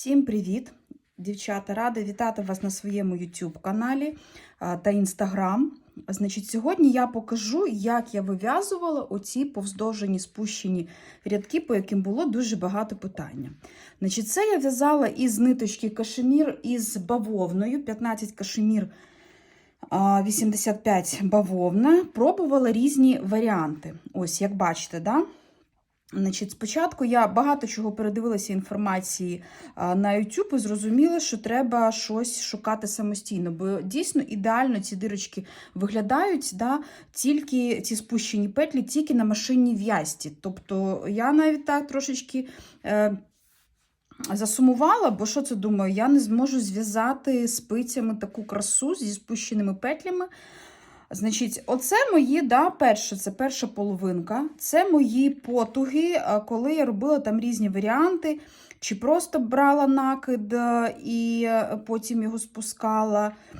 Всім привіт, дівчата! Рада вітати вас на своєму YouTube каналі та Instagram. Значить, сьогодні я покажу, як я вив'язувала оці повздовжені спущені рядки, по яким було дуже багато питання. Значить, це я в'язала із ниточки кашемір із бавовною, 15 кашемір. 85 бавовна, пробувала різні варіанти. Ось, як бачите, да? Значить, спочатку я багато чого передивилася інформації на YouTube і зрозуміла, що треба щось шукати самостійно, бо дійсно ідеально ці дирочки виглядають, да, тільки ці спущені петлі, тільки на машинній в'язці. Тобто я навіть так трошечки. Е, Засумувала, бо що це думаю, я не зможу зв'язати спицями таку красу зі спущеними петлями. Значить, оце мої, да, перше, це перша половинка. Це мої потуги, коли я робила там різні варіанти, чи просто брала накид е, і е, потім його спускала, е,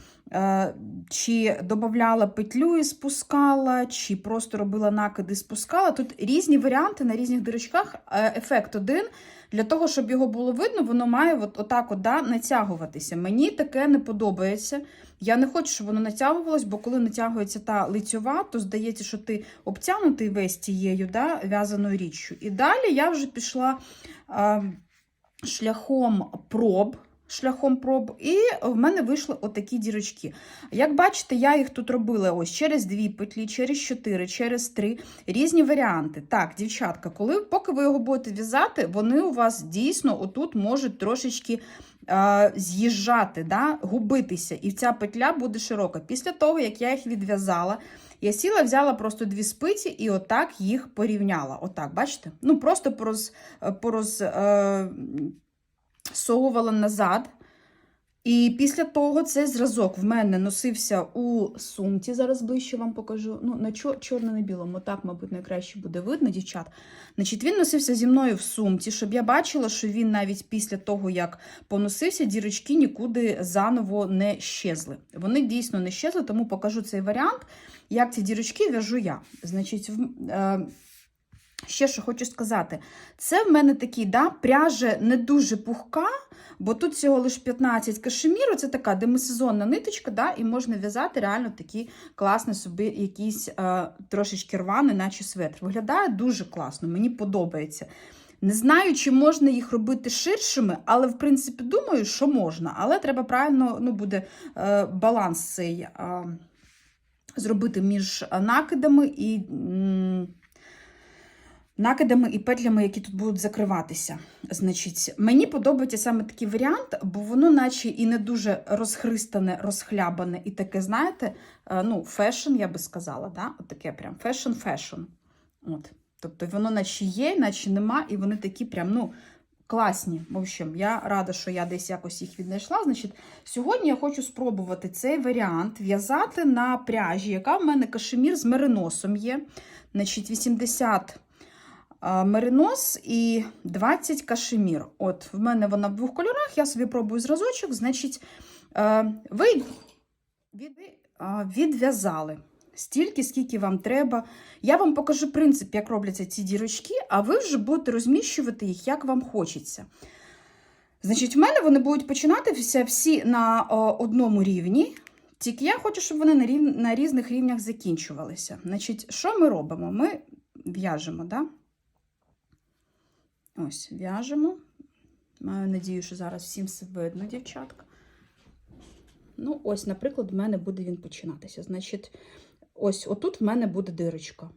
чи додавала петлю і спускала, чи просто робила накид і спускала. Тут різні варіанти на різних дирочках. Е, Ефект один. Для того, щоб його було видно, воно має от, отак от, да, натягуватися. Мені таке не подобається. Я не хочу, щоб воно натягувалось, бо коли натягується та лицьова, то здається, що ти обтягнутий весь тією да, в'язаною річчю. І далі я вже пішла а, шляхом проб. Шляхом проб, і в мене вийшли отакі дірочки. Як бачите, я їх тут робила ось через дві петлі, через чотири, через три різні варіанти. Так, дівчатка, коли поки ви його будете в'язати, вони у вас дійсно отут можуть трошечки з'їжджати, да, губитися, і ця петля буде широка. Після того, як я їх відв'язала, я сіла, взяла просто дві спиці і отак їх порівняла. Отак, бачите? Ну, просто пороз, пороз, е, совувала назад. І після того цей зразок в мене носився у сумці. Зараз ближче вам покажу. Ну, на чор- чорно на білому, так, мабуть, найкраще буде видно, дівчат. Значить, він носився зі мною в сумці, щоб я бачила, що він навіть після того, як поносився, дірочки нікуди заново не щезли. Вони дійсно не щезли, тому покажу цей варіант, як ці дірочки в'яжу я. Значить, в- е, Ще що хочу сказати, це в мене такий, да, пряжа не дуже пухка, бо тут всього лише 15 кашеміру, це така демисезонна ниточка, да, і можна в'язати реально такі класні собі якісь е, трошечки рваний, наче светр. Виглядає дуже класно, мені подобається. Не знаю, чи можна їх робити ширшими, але в принципі думаю, що можна. Але треба правильно ну, буде е, баланс цей е, зробити між накидами і. м, накидами і петлями, які тут будуть закриватися. Значить, мені подобається саме такий варіант, бо воно, наче і не дуже розхристане, розхлябане, і таке, знаєте, е, ну, фешн, я би сказала, да? От таке прям фешн-фешн. От. Тобто воно наче є, наче нема, і вони такі прям, ну. Класні. В общем, я рада, що я десь якось їх віднайшла. Значить, сьогодні я хочу спробувати цей варіант в'язати на пряжі, яка в мене кашемір з мериносом є. Значить, 80 а, меринос і 20 кашемір. От, в мене вона в двох кольорах, я собі пробую зразочок. Значить, е, ви відв'язали стільки, скільки вам треба. Я вам покажу принцип, як робляться ці дірочки, а ви вже будете розміщувати їх, як вам хочеться. Значить, в мене вони будуть починатися всі на одному рівні. Тільки я хочу, щоб вони на, рів... на різних рівнях закінчувалися. Значить, що ми робимо? Ми в'яжемо, да? Ось, в'яжемо. Маю надію, що зараз всім все видно, дівчатка. Ну, ось, наприклад, в мене буде він починатися. Значить, ось отут в мене буде дирочка.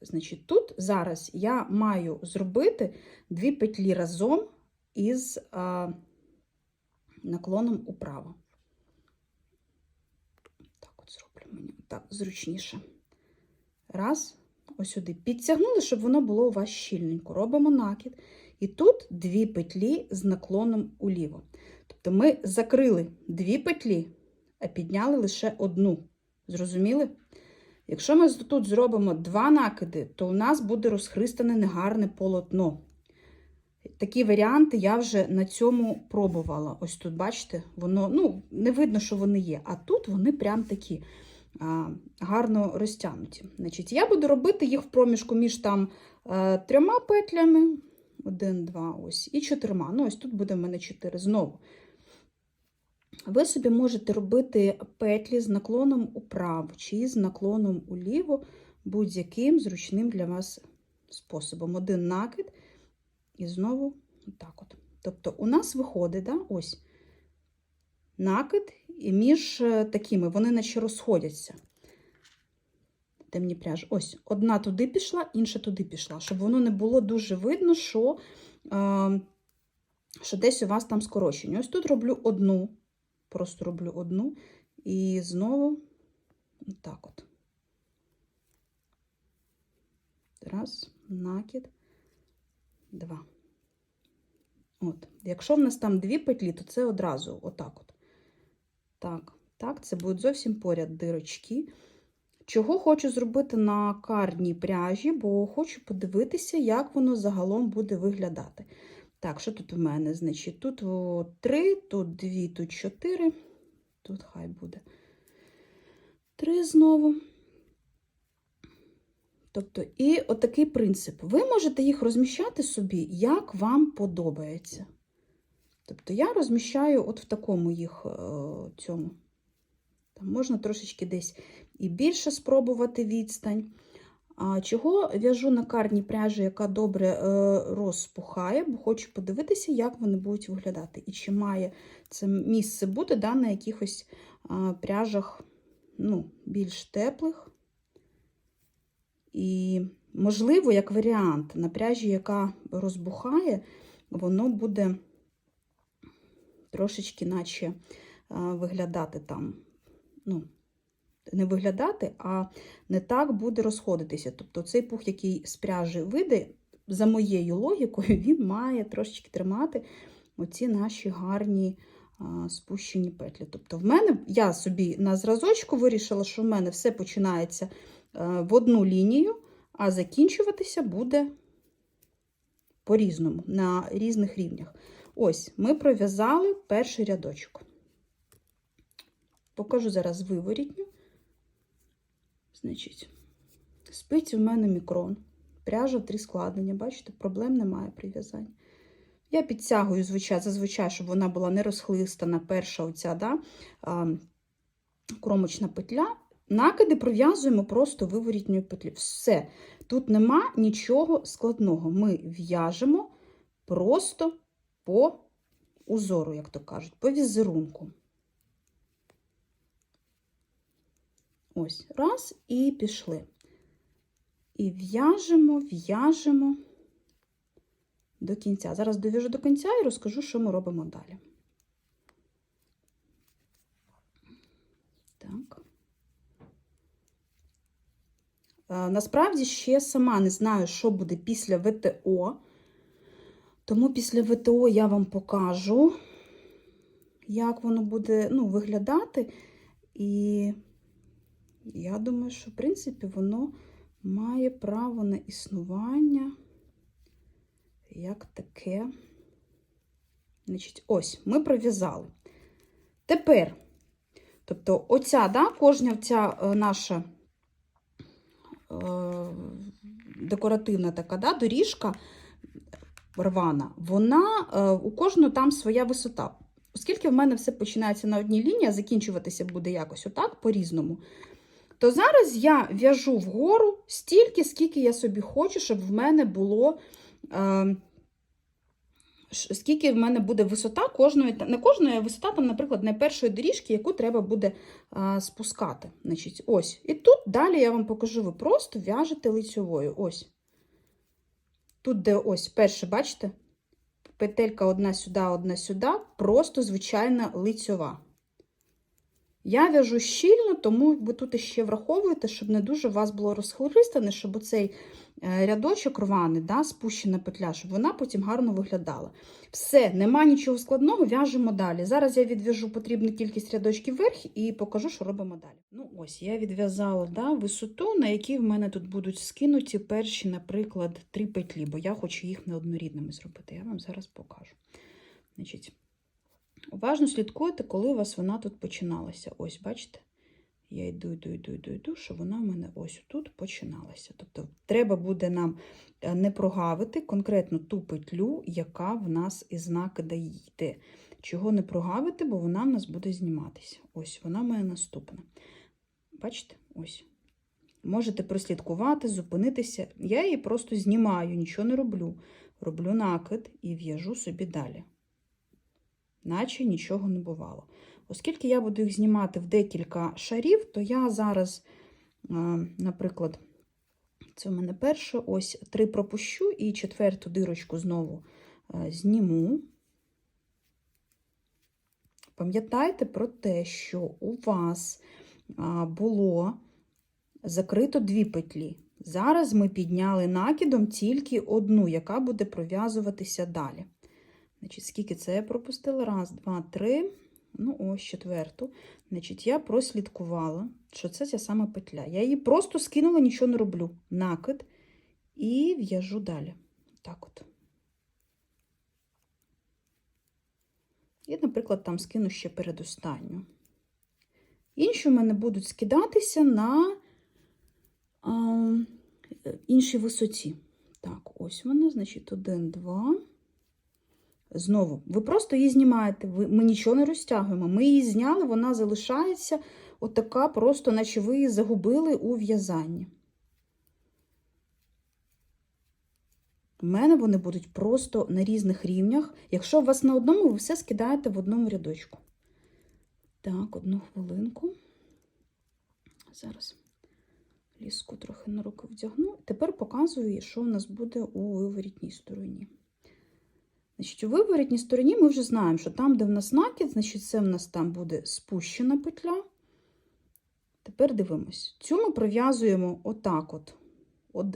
Значить, тут зараз я маю зробити дві петлі разом із а, наклоном управо. Так, от зроблю мені так зручніше. Раз, ось сюди. Підтягнули, щоб воно було у вас щільненько. Робимо накид. І тут дві петлі з наклоном уліво. Тобто ми закрили дві петлі, а підняли лише одну. Зрозуміли? Якщо ми тут зробимо два накиди, то у нас буде розхристане негарне полотно. Такі варіанти я вже на цьому пробувала. Ось тут, бачите, воно ну, не видно, що вони є, а тут вони прям такі гарно розтягнуті. Значить, Я буду робити їх в проміжку між там а, трьома петлями один, два, ось, і чотирма. Ну, ось тут буде в мене чотири. Знову. Ви собі можете робити петлі з наклоном управо чи з наклоном уліво, будь-яким зручним для вас способом. Один накид і знову отак от. Тобто у нас виходить, да, ось накид, і між е, такими вони наче розходяться. Темні пряжі. Ось, одна туди пішла, інша туди пішла, щоб воно не було дуже видно, що, е, що десь у вас там скорочення. Ось тут роблю одну, просто роблю одну, і знову так от. Раз, накид, два. От. Якщо в нас там дві петлі, то це одразу отак от. Так, так, це будуть зовсім поряд дирочки. Чого хочу зробити на карній пряжі, бо хочу подивитися, як воно загалом буде виглядати. Так, що тут у мене? Значить, тут о, три, тут дві, тут чотири. Тут хай буде три знову. Тобто, і отакий принцип. Ви можете їх розміщати собі, як вам подобається. Тобто, я розміщаю от в такому їх е, цьому. Там можна трошечки десь і більше спробувати відстань. А чого в'яжу на карній пряжі, яка добре е, розпухає, бо хочу подивитися, як вони будуть виглядати. І чи має це місце бути да, на якихось пряжах ну, більш теплих. І, можливо, як варіант, на пряжі, яка розбухає, воно буде трошечки, наче виглядати там. ну, не виглядати, а не так буде розходитися. Тобто цей пух, який з пряжі вийде, за моєю логікою, він має трошечки тримати оці наші гарні спущені петлі. Тобто, в мене я собі на зразочку вирішила, що в мене все починається в одну лінію, а закінчуватися буде по-різному, на різних рівнях. Ось, ми пров'язали перший рядочок. Покажу зараз виворітню. Значить, спиці в мене мікрон, пряжа три складення, бачите, проблем немає при в'язанні. Я підтягую, зазвичай, щоб вона була не розхлистана, перша оця да, кромочна петля. Накиди пров'язуємо просто виворітньою петлі. Все. Тут нема нічого складного. Ми в'яжемо просто по узору, як то кажуть, по візерунку. Ось, раз, і пішли. І в'яжемо, в'яжемо до кінця. Зараз дов'яжу до кінця і розкажу, що ми робимо далі. Так. Е, Насправді ще сама не знаю, що буде після ВТО. Тому після ВТО я вам покажу, як воно буде ну, виглядати. І я думаю, що, в принципі, воно має право на існування як таке. Значить, ось, ми пров'язали. Тепер, тобто, оця, да, кожня ця е, наша е, декоративна така да, доріжка рвана, вона е, у кожного там своя висота. Оскільки в мене все починається на одній лінії, а закінчуватися буде якось отак, по-різному, то зараз я в'яжу вгору стільки, скільки я собі хочу, щоб в мене було. Е, Скільки в мене буде висота кожної, не кожної, висота, там, наприклад, не першої доріжки, яку треба буде а, спускати. Значить, ось. І тут далі я вам покажу, ви просто в'яжете лицьовою. Ось. Тут, де ось перше, бачите? Петелька одна сюди, одна сюди, просто звичайна лицьова. Я в'яжу щільно, тому ви тут ще враховуєте, щоб не дуже у вас було розхлористане, щоб оцей рядочок рваний, да, спущена петля, щоб вона потім гарно виглядала. Все, нема нічого складного, в'яжемо далі. Зараз я відв'яжу потрібну кількість рядочків вверх і покажу, що робимо далі. Ну ось, я відв'язала да, висоту, на якій в мене тут будуть скинуті перші, наприклад, три петлі, бо я хочу їх неоднорідними зробити. Я вам зараз покажу. Значить, Уважно слідкуйте, коли у вас вона тут починалася. Ось, бачите? Я йду, йду, йду, йду, йду, що вона в мене ось тут починалася. Тобто треба буде нам е, не прогавити конкретно ту петлю, яка в нас із накида йде. Чого не прогавити, бо вона в нас буде зніматися. Ось вона моя наступна. Бачите? Ось. Можете прослідкувати, зупинитися. Я її просто знімаю, нічого не роблю. Роблю накид і в'яжу собі далі. Наче нічого не бувало. Оскільки я буду їх знімати в декілька шарів, то я зараз, е, наприклад, це у мене перше, ось три пропущу і четверту дирочку знову е, зніму. Пам'ятайте про те, що у вас було закрито дві петлі. Зараз ми підняли накидом тільки одну, яка буде пров'язуватися далі. Значить, скільки це я пропустила? Раз, два, три. Ну, ось четверту. Значить, я прослідкувала, що це ця сама петля. Я її просто скинула, нічого не роблю. Накид і в'яжу далі. Так от. І, наприклад, там скину ще передостанню. Інші у мене будуть скидатися на а, іншій висоті. Так, ось вона, значить, один, два. Знову, ви просто її знімаєте, ви, ми нічого не розтягуємо. Ми її зняли, вона залишається отака, просто, наче ви її загубили у в'язанні. У мене вони будуть просто на різних рівнях. Якщо у вас на одному, ви все скидаєте в одному рядочку. Так, одну хвилинку. Зараз ліску трохи на руки вдягну. Тепер показую, що у нас буде у виворітній стороні. Значить, у виворітній стороні ми вже знаємо, що там, де в нас накид, значить, це в нас там буде спущена петля. Тепер дивимось. Цю ми пров'язуємо отак от,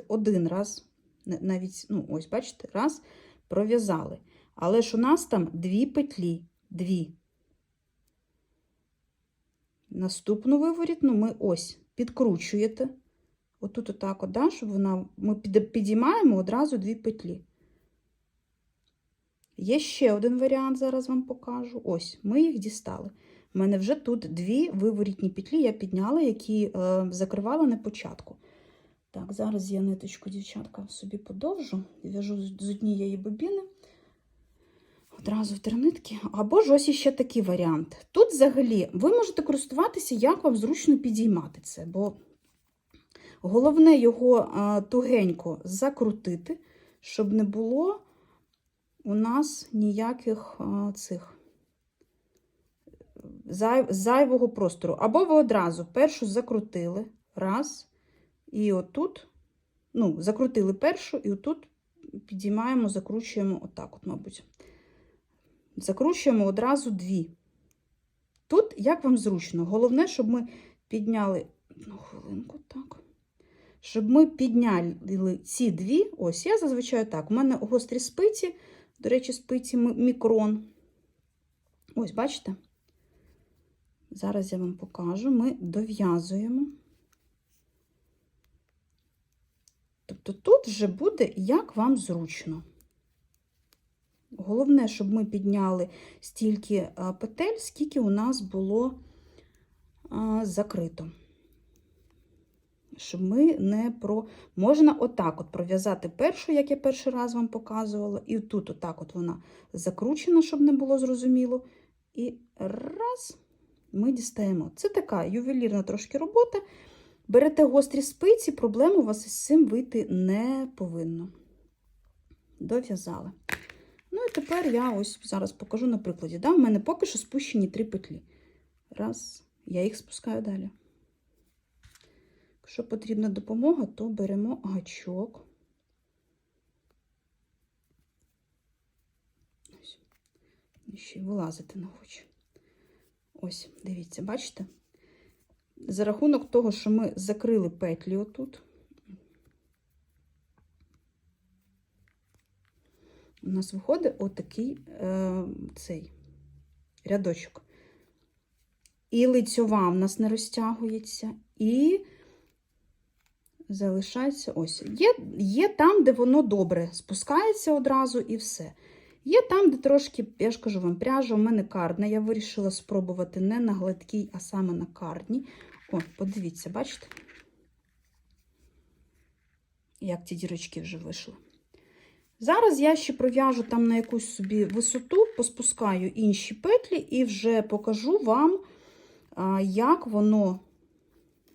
один раз. Навіть, ну, ось, бачите, раз, пров'язали. Але ж у нас там дві петлі, дві. Наступну виворітну ми ось підкручуєте. Отут отак, от, да, щоб вона, ми підіймаємо одразу дві петлі. Є ще один варіант, зараз вам покажу. Ось, ми їх дістали. У мене вже тут дві виворітні петлі я підняла, які е, закривала на початку. Так, зараз я ниточку, дівчатка, собі подовжу, в'яжу з однієї бобіни. Одразу в три нитки. Або ж ось ще такий варіант. Тут взагалі ви можете користуватися, як вам зручно підіймати це, бо головне його а, тугенько закрутити, щоб не було у нас ніяких цих зайвого простору. Або ви одразу першу закрутили, раз, і отут, ну, закрутили першу, і отут підіймаємо, закручуємо отак, от, мабуть. Закручуємо одразу дві. Тут, як вам зручно, головне, щоб ми підняли одну хвилинку, так. Щоб ми підняли ці дві, ось, я зазвичай так. У мене гострі спиці, до речі, спиці мікрон. Ось, бачите? Зараз я вам покажу, ми дов'язуємо. Тобто тут вже буде, як вам зручно. Головне, щоб ми підняли стільки петель, скільки у нас було закрито. Щоб ми не про. Можна отак от пров'язати першу, як я перший раз вам показувала, і тут отак от вона закручена, щоб не було зрозуміло. І раз, ми дістаємо. Це така ювелірна трошки робота. Берете гострі спиці, проблем у вас із цим вийти не повинно. Дов'язали. Ну і тепер я ось зараз покажу на прикладі. Да? У мене поки що спущені три петлі. Раз, я їх спускаю далі. Якщо потрібна допомога, то беремо гачок. Ось. Ще й вилазити не хоче. Ось, дивіться, бачите? За рахунок того, що ми закрили петлі отут, у нас виходить отакий е, цей рядочок. І лицьова в нас не розтягується, і залишається ось. Є, є там, де воно добре спускається одразу і все. Є там, де трошки, я ж кажу вам, пряжа у мене кардна. Я вирішила спробувати не на гладкій, а саме на кардній. О, подивіться, бачите? Як ті дірочки вже вийшли. Зараз я ще пров'яжу там на якусь собі висоту, поспускаю інші петлі і вже покажу вам, як воно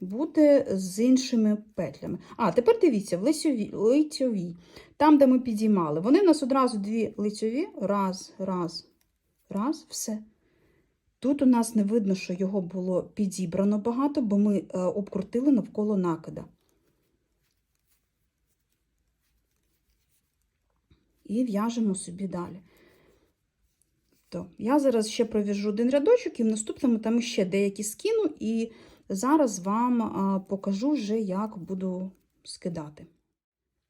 буде з іншими петлями. А, тепер дивіться, в лицьовій, лицьовій. Там, де ми підіймали. Вони в нас одразу дві лицьові. Раз, раз, раз, все. Тут у нас не видно, що його було підібрано багато, бо ми е, обкрутили навколо накида. І в'яжемо собі далі. То, я зараз ще пров'яжу один рядочок, і в наступному там ще деякі скину, і зараз вам покажу вже, як буду скидати.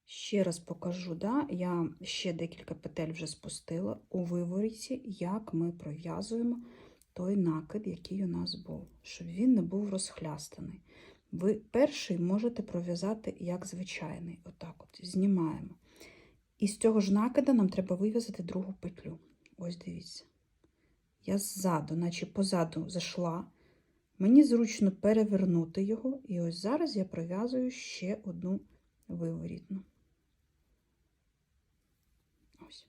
Ще раз покажу, да? я ще декілька петель вже спустила у виворіті, як ми пров'язуємо той накид, який у нас був, щоб він не був розхлястаний. Ви перший можете пров'язати як звичайний. Отак от, знімаємо. І з цього ж накида нам треба вив'язати другу петлю. Ось дивіться. Я ззаду, наче позаду зайшла. Мені зручно перевернути його, і ось зараз я пров'язую ще одну виворітну. Ось.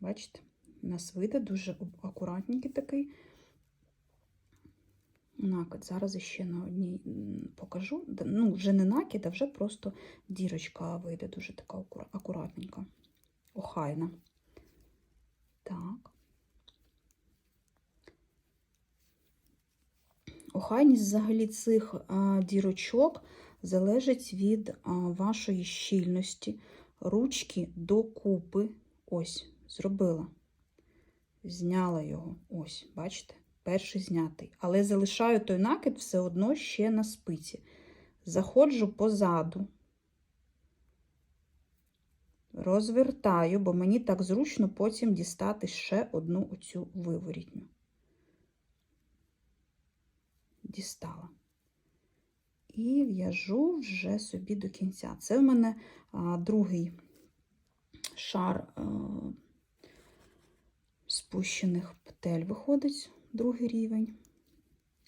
Бачите? У нас вийде дуже акуратненький такий накид. Зараз ще на одній покажу. Ну, вже не накид, а вже просто дірочка вийде дуже така акуратненька, охайна. Так. Охайність взагалі цих дірочок залежить від вашої щільності, ручки до купи. Ось, зробила. Зняла його. Ось, бачите? Перший знятий. Але залишаю той накид все одно ще на спиці. Заходжу позаду, розвертаю, бо мені так зручно потім дістати ще одну оцю виворітню. Дістала. І в'яжу вже собі до кінця. Це в мене а, другий шар а, спущених петель виходить, другий рівень.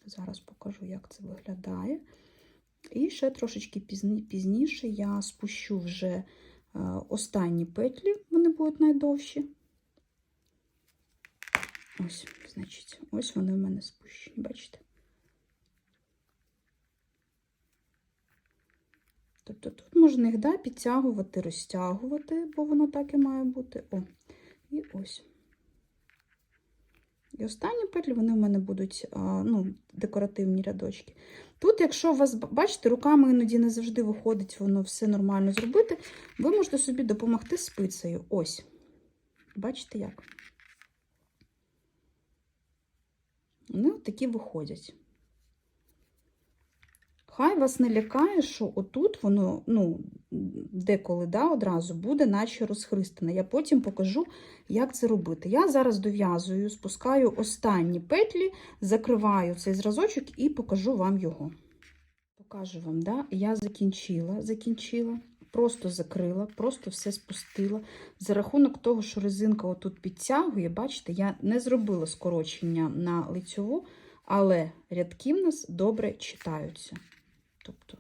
Зараз покажу, як це виглядає. І ще трошечки пізні, пізніше я спущу вже а, останні петлі, вони будуть найдовші. Ось, значить, ось вони в мене спущені, бачите? Тобто тут можна їх да, підтягувати, розтягувати, бо воно так і має бути. О, і ось. І останні петлі, вони в мене будуть ну, декоративні рядочки. Тут, якщо у вас, бачите, руками іноді не завжди виходить воно все нормально зробити, ви можете собі допомогти спицею. Ось. Бачите як? Вони такі виходять. Хай вас не лякає, що отут воно, ну, деколи да, одразу буде, наче розхристане. Я потім покажу, як це робити. Я зараз дов'язую, спускаю останні петлі, закриваю цей зразочок і покажу вам його. Покажу вам, да, я закінчила, закінчила, просто закрила, просто все спустила. За рахунок того, що резинка отут підтягує, бачите, я не зробила скорочення на лицьову, але рядки в нас добре читаються. Тобто,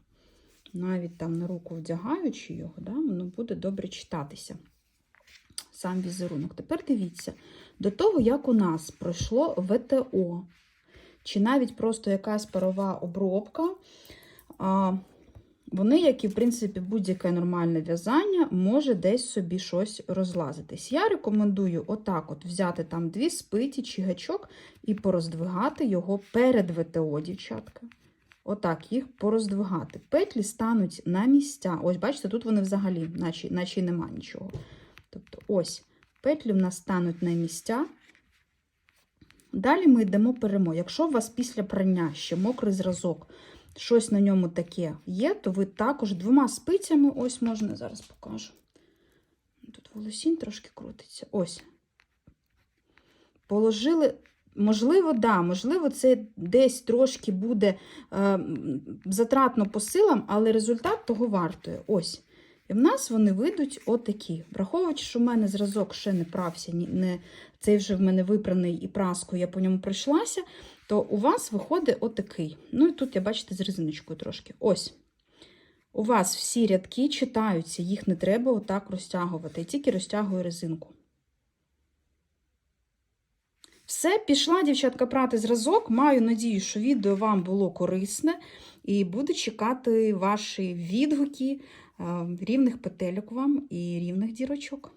навіть там на руку вдягаючи його, да, воно буде добре читатися. Сам візерунок. Тепер дивіться, до того, як у нас пройшло ВТО, чи навіть просто якась парова обробка, вони, як і, в принципі, будь-яке нормальне в'язання, може десь собі щось розлазитись. Я рекомендую отак от взяти там дві спиті чи гачок і пороздвигати його перед ВТО, дівчатка. Отак їх пороздвигати. Петлі стануть на місця. Ось, бачите, тут вони взагалі, наче, наче нема нічого. Тобто, ось, петлі в нас стануть на місця. Далі ми йдемо перемо. Якщо у вас після прання ще мокрий зразок, щось на ньому таке є, то ви також двома спицями, ось можна, зараз покажу. Тут волосінь трошки крутиться. Ось. Положили Можливо, да, можливо, це десь трошки буде е, затратно по силам, але результат того вартує. Ось. І в нас вони вийдуть отакі. Враховуючи, що в мене зразок ще не прався, не, цей вже в мене випраний і праскою я по ньому пройшлася, то у вас виходить отакий. Ну і тут я бачите з резиночкою трошки. Ось. У вас всі рядки читаються, їх не треба отак розтягувати. Я тільки розтягую резинку. Все, пішла, дівчатка, прати зразок. Маю надію, що відео вам було корисне і буду чекати ваші відгуки рівних петельок вам і рівних дірочок.